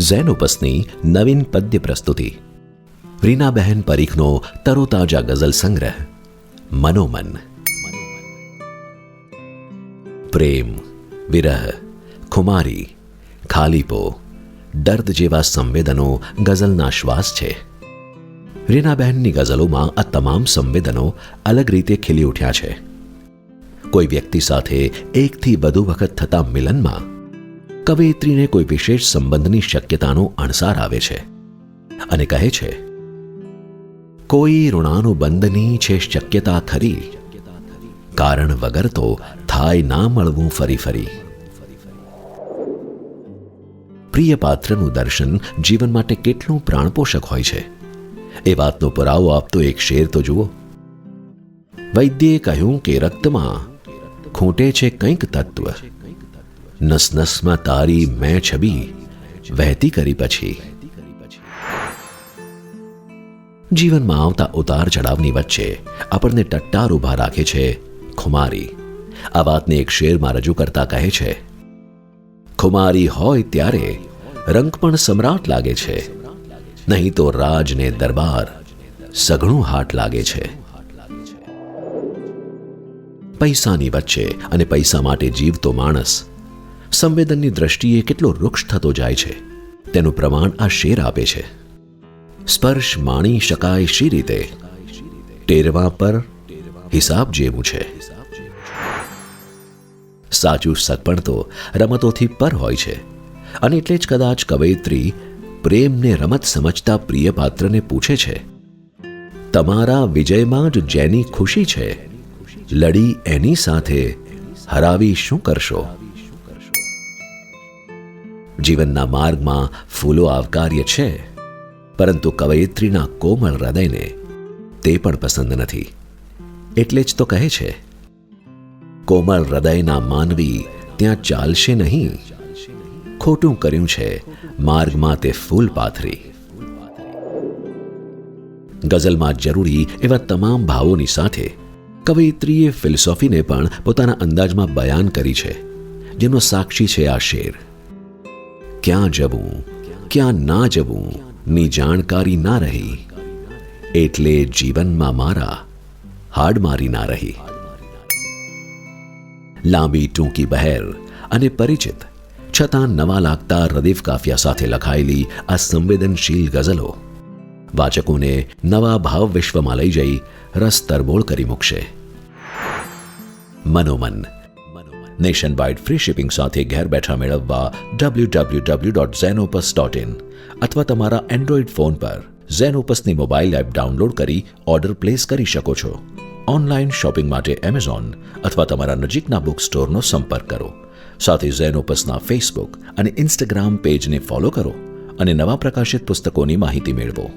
ઝેનોપસની નવીન પદ્ય પ્રસ્તુતિ. રીનાબહેન પરીખનો તરોતાજા ગઝલ સંગ્રહ. મનોમન. પ્રેમ, વિરહ, ખુમારી, ખાલીપો, દર્દ જેવા સંવેદનો ગઝલના શ્વાસ છે. રીનાબહેનની ગઝલોમાં આ તમામ સંવેદનો અલગ રીતે ખીલી ઉઠ્યા છે. કોઈ વ્યક્તિ સાથે એકથી વધુ વખત થતા મિલનમાં કવયિત્રીને કોઈ વિશેષ સંબંધની શક્યતાનો અણસાર આવે છે અને કહે છે, કોઈ ઋણાનુબંધની છે શક્યતા ખરી? કારણ વગર તો થાય ના મળવું ફરી ફરી. પ્રિય પાત્રનું દર્શન જીવન માટે કેટલું પ્રાણપોષક હોય છે. એ વાતનો પુરાવો આપતો એક શેર તો જુઓ. વૈદ્યે કહ્યું કે રક્તમાં ખૂંટે છે કંઈક તત્વ. નસ નસમાં તારી મેં છબી વહેતી કરી પછી. જીવનમાં આવતા ઉતાર ચઢાવની વચ્ચે આપણને ટટ્ટાર ઊભા રાખે છે ખુમારી. આ વાતને એક શેરમાં રજૂ કરતા કહે છે, ખુમારી હોય ત્યારે રંગ પણ સમ્રાટ લાગે છે, નહીં તો રાજને દરબાર સઘળું હાટ લાગે છે. પૈસાની વચ્ચે અને પૈસા માટે જીવતો માણસ સંવેદનની દ્રષ્ટિએ કેટલો વૃક્ષ થતો જાય છે, તેનું પ્રમાણ આ શેર આપે છે. સ્પર્શ માણી શકાય શી રીતે? ટેરવા પર હિસાબ જેવું છે. સાચું સગપણ તો રમતોથી પર હોય છે, અને એટલે જ કદાચ કવયત્રી પ્રેમને રમત સમજતા પ્રિય પાત્રને પૂછે છે, તમારા વિજયમાં જ જેની ખુશી છે, લડી એની સાથે, હરાવી શું કરશો? જીવનના માર્ગમાં ફૂલો આવકાર્ય છે, પરંતુ કવયિત્રીના કોમળ હૃદયને તે પણ પસંદ નથી. એટલે જ તો કહે છે, કોમળ હૃદયના માનવી ત્યાં ચાલશે નહીં. ખોટું કર્યું છે, માર્ગમાં તે ફૂલ પાથરી. ગઝલમાં જરૂરી એવા તમામ ભાવોની સાથે કવયિત્રીએ ફિલસોફીને પણ પોતાના અંદાજમાં બયાન કરી છે, જેનો સાક્ષી છે આ શેર. ક્યાં જવું, ક્યાં ના જવું, ની જાણકારી ના રહી. એટલે જીવનમાં મારા હાડમારી ના રહી. લાંબી ટૂંકી બહેર અને પરિચિત, છતાં નવા લાગતા રદીફ કાફિયા સાથે લખાયેલી આ સંવેદનશીલ ગઝલો વાચકોને નવા ભાવ વિશ્વમાં લઈ જઈ રસ તરબોળ કરી મૂકશે. મનોમન નેશન વાઇડ ફ્રી શિપિંગ સાથે ઘેર બેઠા મેળવવા W W W dot Zenopus dot in અથવા તમારા એન્ડ્રોઇડ ફોન પર ઝેનોપસની મોબાઈલ એપ ડાઉનલોડ કરી ઓર્ડર પ્લેસ કરી શકો છો. ઓનલાઈન શોપિંગ માટે એમેઝોન અથવા તમારા નજીકના બુક સ્ટોરનો સંપર્ક કરો. સાથે ઝેનોપસના ફેસબુક અને ઇન્સ્ટાગ્રામ પેજને ફોલો કરો અને નવા પ્રકાશિત પુસ્તકોની માહિતી મેળવો.